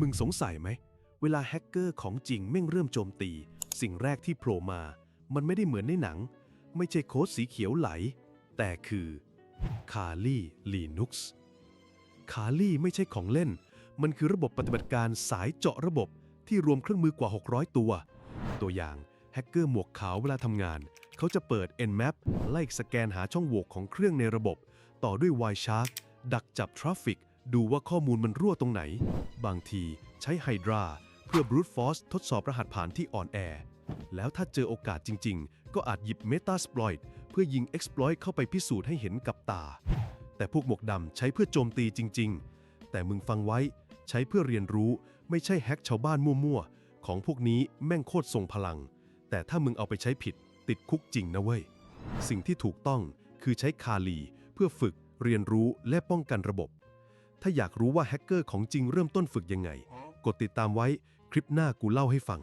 มึงสงสัยไหม เวลาแฮกเกอร์ของจริงแม่งเริ่มโจมตี สิ่งแรกที่โผล่มา มันไม่ได้เหมือนในหนัง ไม่ใช่โค้ดสีเขียวไหล แต่คือคา l ี Linux คา l ีไม่ใช่ของเล่น มันคือระบบปฏิบัติการสายเจาะระบบที่รวมเครื่องมือกว่า 600 ตัว ตัวอย่างแฮกเกอร์หมวกขาวเวลาทำงาน เขาจะเปิด Nmap ไล่สแกนหาช่องโหว่ของเครื่องในระบบ ต่อด้วย Wireshark ดักจับทราฟฟิก ดูว่าข้อมูลมันรั่วตรงไหน บางทีใช้ Hydra เพื่อ brute force ทดสอบรหัสผ่านที่อ่อนแอ แล้วถ้าเจอโอกาสจริง ๆ ก็อาจหยิบ Metasploit เพื่อยิง exploit เข้าไปพิสูจน์ให้เห็นกับตา แต่พวกหมวกดำใช้เพื่อโจมตีจริง ๆ แต่มึงฟังไว้ใช้เพื่อเรียนรู้ไม่ใช่แฮกชาวบ้านมั่วๆ ของพวกนี้แม่งโคตรทรงพลัง แต่ถ้ามึงเอาไปใช้ผิด ติดคุกจริงนะเว้ย สิ่งที่ถูกต้องคือใช้คาลี เพื่อฝึกเรียนรู้และป้องกันระบบ ถ้าอยากรู้ว่าแฮกเกอร์ของจริงเริ่มต้นฝึกยังไง กดติดตามไว้ คลิปหน้ากูเล่าให้ฟัง